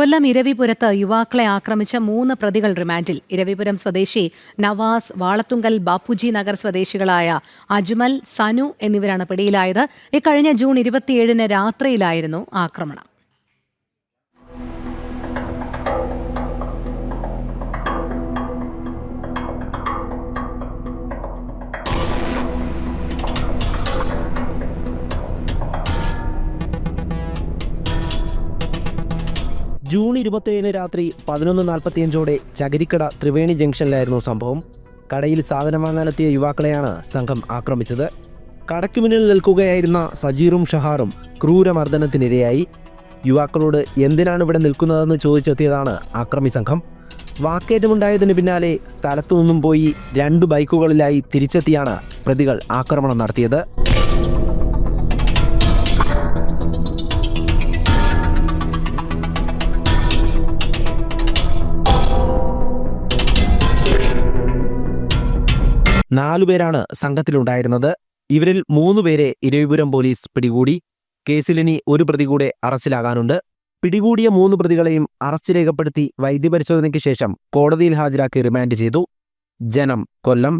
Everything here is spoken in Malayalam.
കൊല്ലം ഇരവിപുരത്ത് യുവാക്കളെ ആക്രമിച്ച മൂന്ന് പ്രതികൾ റിമാൻഡിൽ. ഇരവിപുരം സ്വദേശി നവാസ് വാളത്തുങ്കൽ ബാപ്പുജി നഗർ സ്വദേശികളായ അജ്മൽ സനു എന്നിവരാണ് പിടിയിലായത്. ഇക്കഴിഞ്ഞ ജൂൺ ഇരുപത്തിയേഴിന് രാത്രിയിലായിരുന്നു ആക്രമണം. ജൂൺ ഇരുപത്തിയേഴിന് രാത്രി പതിനൊന്ന് നാൽപ്പത്തിയഞ്ചോടെ ചകിരിക്കട ത്രിവേണി ജംഗ്ഷനിലായിരുന്നു സംഭവം. കടയിൽ സാധനം വാങ്ങാനെത്തിയ യുവാക്കളെയാണ് സംഘം ആക്രമിച്ചത്. കടയ്ക്ക് മുന്നിൽ നിൽക്കുകയായിരുന്ന സജീറും ഷഹാറും ക്രൂരമർദ്ദനത്തിനിരയായി. യുവാക്കളോട് എന്തിനാണ് ഇവിടെ നിൽക്കുന്നതെന്ന് ചോദിച്ചെത്തിയതാണ് ആക്രമി സംഘം. വാക്കേറ്റമുണ്ടായതിന് പിന്നാലെ സ്ഥലത്തു നിന്നും പോയി രണ്ട് ബൈക്കുകളിലായി തിരിച്ചെത്തിയാണ് പ്രതികൾ ആക്രമണം നടത്തിയത്. നാലുപേരാണ് സംഘത്തിലുണ്ടായിരുന്നത്. ഇവരിൽ മൂന്നുപേരെ ഇരവിപുരം പോലീസ് പിടികൂടി. കേസിലിനി ഒരു പ്രതി കൂടെ അറസ്റ്റിലാകാനുണ്ട്. പിടികൂടിയ മൂന്ന് പ്രതികളെയും അറസ്റ്റ് രേഖപ്പെടുത്തി വൈദ്യപരിശോധനയ്ക്ക് ശേഷം കോടതിയിൽ ഹാജരാക്കി റിമാൻഡ് ചെയ്തു. ജനം കൊല്ലം.